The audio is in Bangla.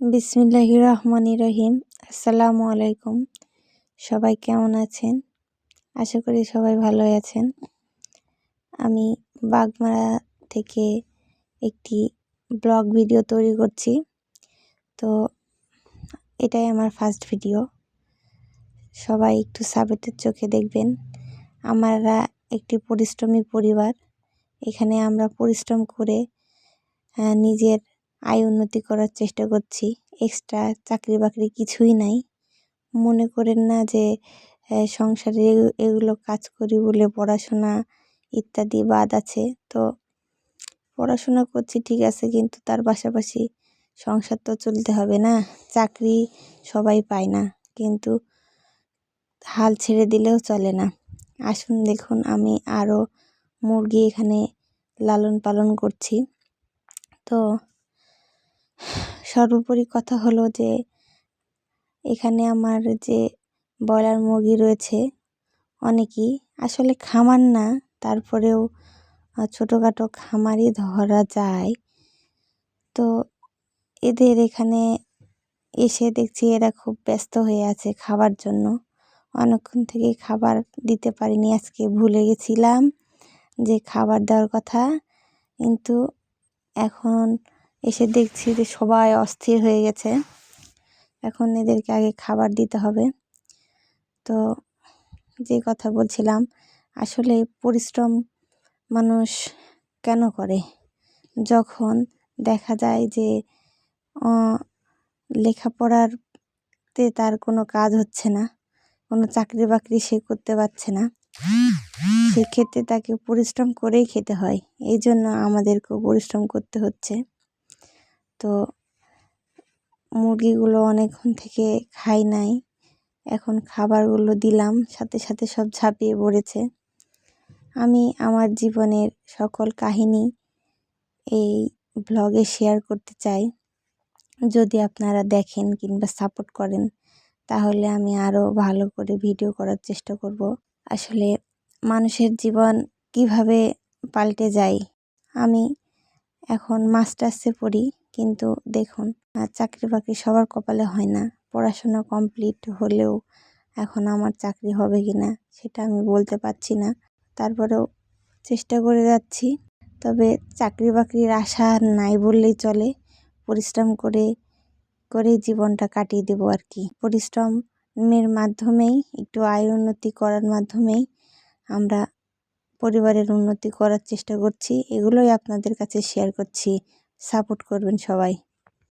বিসমিল্লাহ রহমান রহিম। আসসালামু আলাইকুম। সবাই কেমন আছেন? আশা করি সবাই ভালো আছেন। আমি বাগমারা থেকে একটি ব্লগ ভিডিও তৈরি করছি। তো এটাই আমার ফার্স্ট ভিডিও সবাই একটু সাবেতের চোখে দেখবেন। আমরা একটি পরিশ্রমী পরিবার। এখানে আমরা পরিশ্রম করে নিজের আয় উন্নতি করার চেষ্টা করছি। এক্সট্রা চাকরি বাকরি কিছুই নাই। মনে করেন না যে সংসারে এগুলো কাজ করি বলে পড়াশোনা ইত্যাদি বাদ আছে। তো পড়াশোনা করছি, ঠিক আছে, কিন্তু তার পাশাপাশি সংসার তো চলতে হবে না। চাকরি সবাই পায় না, কিন্তু হাল ছেড়ে দিলেও চলে না। আসুন দেখুন, আমি আরও মুরগি এখানে লালন পালন করছি। তো সর্বোপরি কথা হলো যে, এখানে আমার যে ব্রয়লার মুরগি রয়েছে, অনেকই আসলে খামার না, তারপরেও ছোটোখাটো খামারই ধরা যায়। তো এদের এখানে এসে দেখছি এরা খুব ব্যস্ত হয়ে আছে খাবার জন্য। অনেকক্ষণ থেকে খাবার দিতে পারিনি, আজকে ভুলে গেছিলাম যে খাবার দেওয়ার কথা। কিন্তু এখন এসে দেখছি যে সবাই অস্থির হয়ে গেছে। এখন এদেরকে আগে খাবার দিতে হবে। তো যে কথা বলছিলাম, আসলে পরিশ্রম মানুষ কেন করে? যখন দেখা যায় যে লেখাপড়ারতে তার কোনো কাজ হচ্ছে না, কোনো চাকরি বাকরি সে করতে পারছে না, সেক্ষেত্রে তাকে পরিশ্রম করেই খেতে হয়। এই জন্য আমাদেরকেও পরিশ্রম করতে হচ্ছে। তো মুরগিগুলো অনেকক্ষণ থেকে খাই নাই। এখন খাবারগুলো দিলাম, সাথে সাথে সব ঝাঁপিয়ে পড়েছে। আমি আমার জীবনের সকল কাহিনী এই ব্লগে শেয়ার করতে চাই। যদি আপনারা দেখেন কিংবা সাপোর্ট করেন, তাহলে আমি আরও ভালো করে ভিডিও করার চেষ্টা করব। আসলে মানুষের জীবন কীভাবে পাল্টে যায়, আমি এখন মাস্টার্সে পড়ি। কিন্তু দেখুন চাকরি বাকরি সবার কপালে হয় না। পড়াশোনা কমপ্লিট হলেও এখন আমার চাকরি হবে কি না সেটা আমি বলতে পারছি না। তারপরেও চেষ্টা করে যাচ্ছি। তবে চাকরি বাকরির আশা নাই বললেই চলে। পরিশ্রম করে, করেই জীবনটা কাটিয়ে দেবো আর কি। পরিশ্রমের মাধ্যমেই, একটু আয় উন্নতি করার মাধ্যমেই আমরা পরিবারের উন্নতি করার চেষ্টা করছি। এগুলোই আপনাদের কাছে শেয়ার করছি। সাপোর্ট করবেন সবাই।